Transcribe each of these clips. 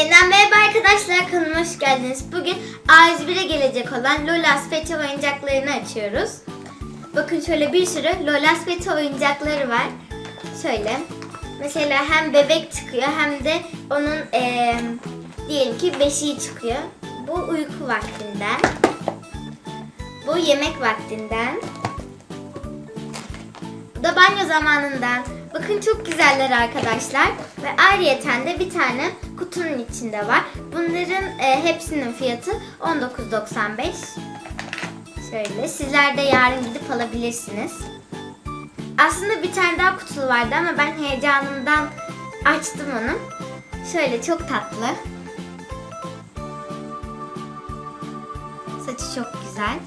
Yeniden merhaba arkadaşlar kanalıma hoş geldiniz. Bugün A101'e gelecek olan Lolas Peti oyuncaklarını açıyoruz. Bakın şöyle bir sürü Lolas Peti oyuncakları var. Şöyle mesela hem bebek çıkıyor hem de onun eee, diyelim ki beşiği çıkıyor. Bu uyku vaktinden. Bu yemek vaktinden. Bu da banyo zamanından. Bakın çok güzeller arkadaşlar. Ve ayrıyeten de bir tane kutunun içinde var. Bunların e, hepsinin fiyatı 19.95. Şöyle sizler de yarın gidip alabilirsiniz. Aslında bir tane daha kutulu vardı ama ben heyecanımdan açtım onu. Şöyle çok tatlı. Saçı çok güzel.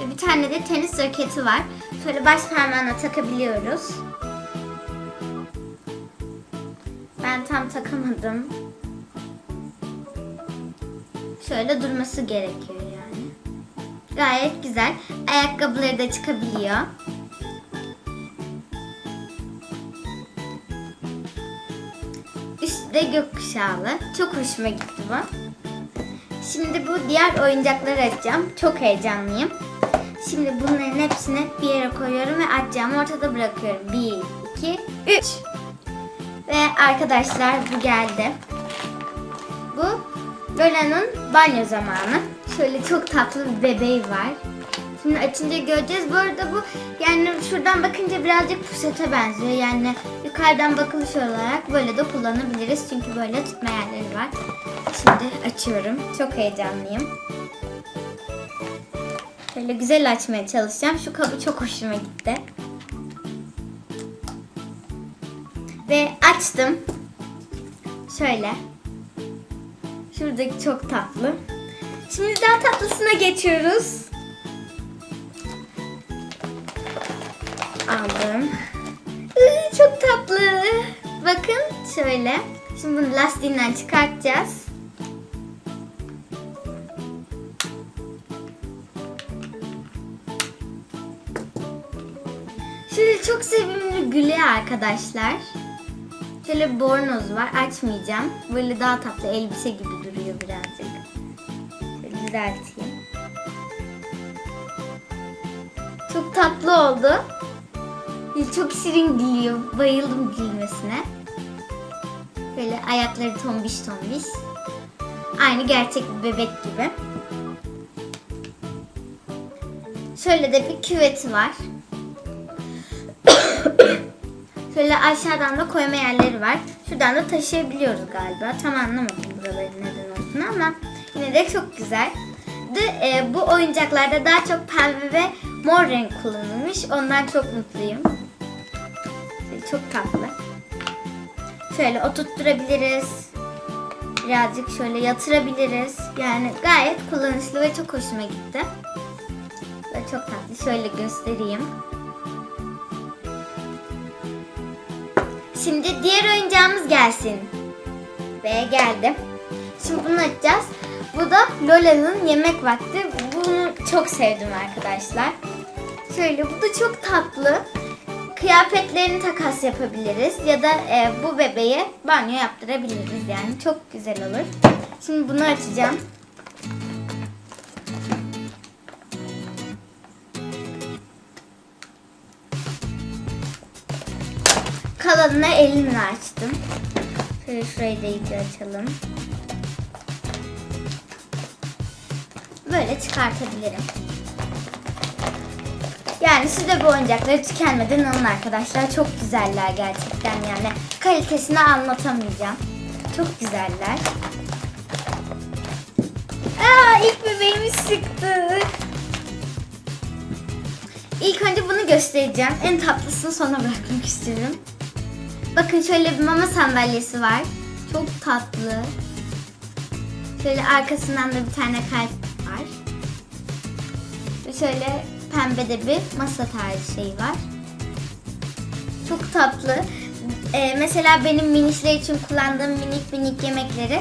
Ve bir tane de tenis raketi var. Şöyle baş parmağına takabiliyoruz. Ben tam takamadım. Şöyle durması gerekiyor yani. Gayet güzel. Ayakkabıları da çıkabiliyor. Üstü de gökkuşağlı. Çok hoşuma gitti bu. Şimdi bu diğer oyuncakları açacağım. Çok heyecanlıyım. Şimdi bunların hepsini bir yere koyuyorum ve açacağım. Ortada bırakıyorum. 1, 2, 3. Ve arkadaşlar bu geldi. Bu Lola'nın banyo zamanı. Şöyle çok tatlı bir bebeği var. Şimdi açınca göreceğiz. Bu arada bu yani şuradan bakınca birazcık pusete benziyor. Yani yukarıdan bakılış olarak böyle de kullanabiliriz. Çünkü böyle tutma yerleri var. Şimdi açıyorum. Çok heyecanlıyım. Böyle güzel açmaya çalışacağım. Şu kabı çok hoşuma gitti. Ve açtım. Şöyle. Şuradaki çok tatlı. Şimdi daha tatlısına geçiyoruz. Aldım. Iı, çok tatlı. Bakın şöyle. Şimdi bunu lastiğinden çıkartacağız. Şöyle çok sevimli gülüyor arkadaşlar. Şöyle bir bornoz var. Açmayacağım. Böyle daha tatlı elbise gibi duruyor birazcık. Şöyle düzelteyim. Çok tatlı oldu. Çok şirin gülüyor. Bayıldım gülmesine. Böyle ayakları tombiş tombiş. Aynı gerçek bir bebek gibi. Şöyle de bir küveti var. Şöyle aşağıdan da koyma yerleri var. Şuradan da taşıyabiliyoruz galiba. Tam anlamadım buraların neden olduğunu ama yine de çok güzel. De, e, bu oyuncaklarda daha çok pembe ve mor renk kullanılmış. Ondan çok mutluyum. Şöyle çok tatlı. Şöyle oturtturabiliriz. Birazcık şöyle yatırabiliriz. Yani gayet kullanışlı ve çok hoşuma gitti. Ve çok tatlı. Şöyle göstereyim. Şimdi diğer oyuncağımız gelsin. Ve geldi. Şimdi bunu açacağız. Bu da Lola'nın yemek vakti. Bunu çok sevdim arkadaşlar. Şöyle bu da çok tatlı. Kıyafetlerini takas yapabiliriz. Ya da e, bu bebeğe banyo yaptırabiliriz yani. Çok güzel olur. Şimdi bunu açacağım. Kalanını elimle açtım. Şöyle şurayı da iyice açalım. Böyle çıkartabilirim. Yani siz de bu oyuncakları tükenmeden alın arkadaşlar. Çok güzeller gerçekten yani. Kalitesini anlatamayacağım. Çok güzeller. Aa ilk bebeğimiz çıktı. İlk önce bunu göstereceğim. En tatlısını sona bırakmak istiyorum. Bakın şöyle bir mama sandalyesi var. Çok tatlı. Şöyle arkasından da bir tane kalp var. Ve şöyle pembe de bir masa tarzı şey var. Çok tatlı. Ee, mesela benim minişler için kullandığım minik minik yemekleri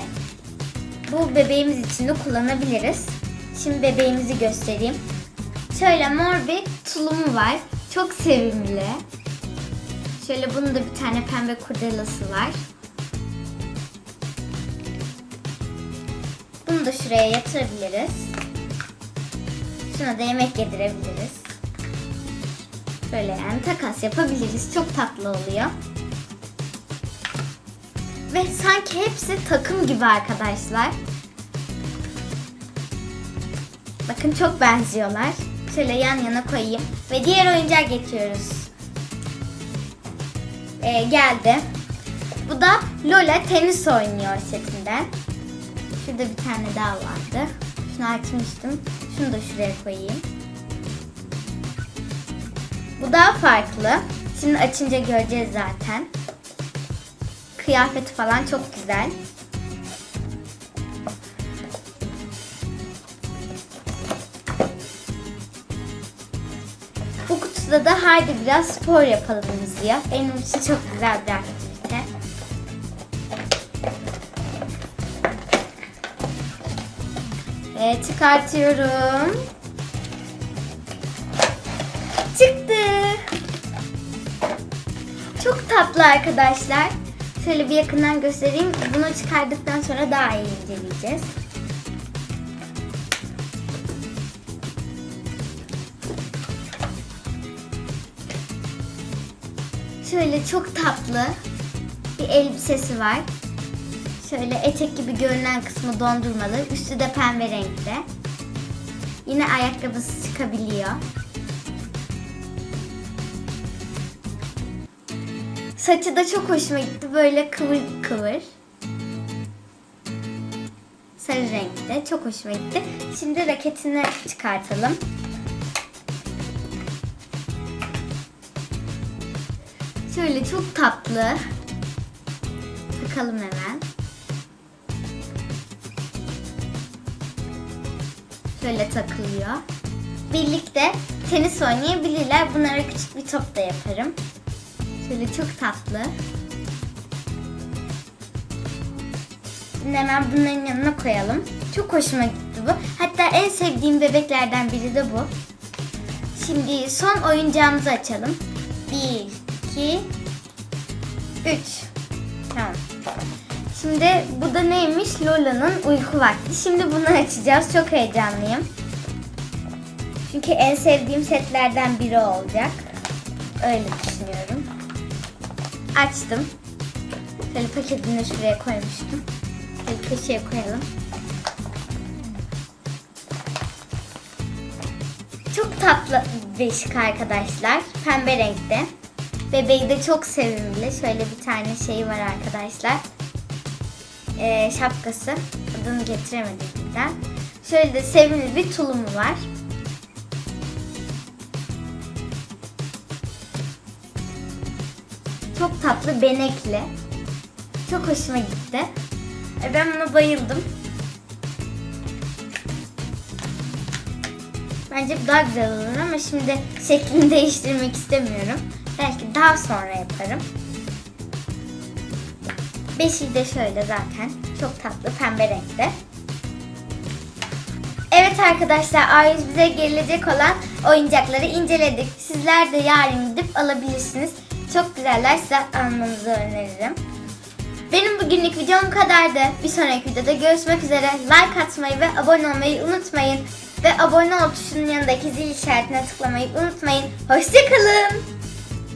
bu bebeğimiz için de kullanabiliriz. Şimdi bebeğimizi göstereyim. Şöyle mor bir tulumu var. Çok sevimli. Şöyle bunun da bir tane pembe kurdelası var. da şuraya yatırabiliriz. Şuna da yemek yedirebiliriz. Böyle yani takas yapabiliriz. Çok tatlı oluyor. Ve sanki hepsi takım gibi arkadaşlar. Bakın çok benziyorlar. Şöyle yan yana koyayım. Ve diğer oyuncağa geçiyoruz. Ee, geldi. Bu da Lola tenis oynuyor setinden. Şurada bir tane daha vardı. Şunu açmıştım. Şunu da şuraya koyayım. Bu daha farklı. Şimdi açınca göreceğiz zaten. Kıyafeti falan çok güzel. Kutuda da haydi biraz spor yapalım yazıyor. Benim için çok güzel bir aktivite. Ve çıkartıyorum. Çıktı. Çok tatlı arkadaşlar. Şöyle bir yakından göstereyim. Bunu çıkardıktan sonra daha iyi inceleyeceğiz. Şöyle çok tatlı bir elbisesi var. Şöyle etek gibi görünen kısmı dondurmalı. Üstü de pembe renkte. Yine ayakkabısı çıkabiliyor. Saçı da çok hoşuma gitti. Böyle kıvır kıvır. Sarı renkte. Çok hoşuma gitti. Şimdi raketini çıkartalım. Şöyle çok tatlı. Takalım hemen. Şöyle takılıyor. Birlikte tenis oynayabilirler. Bunlara küçük bir top da yaparım. Şöyle çok tatlı. Şimdi hemen bunların yanına koyalım. Çok hoşuma gitti bu. Hatta en sevdiğim bebeklerden biri de bu. Şimdi son oyuncağımızı açalım. 1, 2, 3. Tamam. Şimdi bu da neymiş? Lola'nın uyku vakti. Şimdi bunu açacağız. Çok heyecanlıyım. Çünkü en sevdiğim setlerden biri olacak. Öyle düşünüyorum. Açtım. Şöyle paketini şuraya koymuştum. Şöyle köşeye koyalım. Çok tatlı bir beşik arkadaşlar. Pembe renkte. Bebeği de çok sevimli. Şöyle bir tane şey var arkadaşlar. Ee, şapkası. Adını getiremedim birden. Şöyle de sevimli bir tulumu var. Çok tatlı benekli. Çok hoşuma gitti. E, Ben buna bayıldım. Bence daha güzel olur ama şimdi şeklini değiştirmek istemiyorum. Belki daha sonra yaparım. Beşiği de şöyle zaten. Çok tatlı pembe renkte. Evet arkadaşlar A100 bize gelecek olan oyuncakları inceledik. Sizler de yarın gidip alabilirsiniz. Çok güzeller size almanızı öneririm. Benim bugünlük videom bu kadardı. Bir sonraki videoda görüşmek üzere. Like atmayı ve abone olmayı unutmayın. Ve abone ol tuşunun yanındaki zil işaretine tıklamayı unutmayın. Hoşçakalın.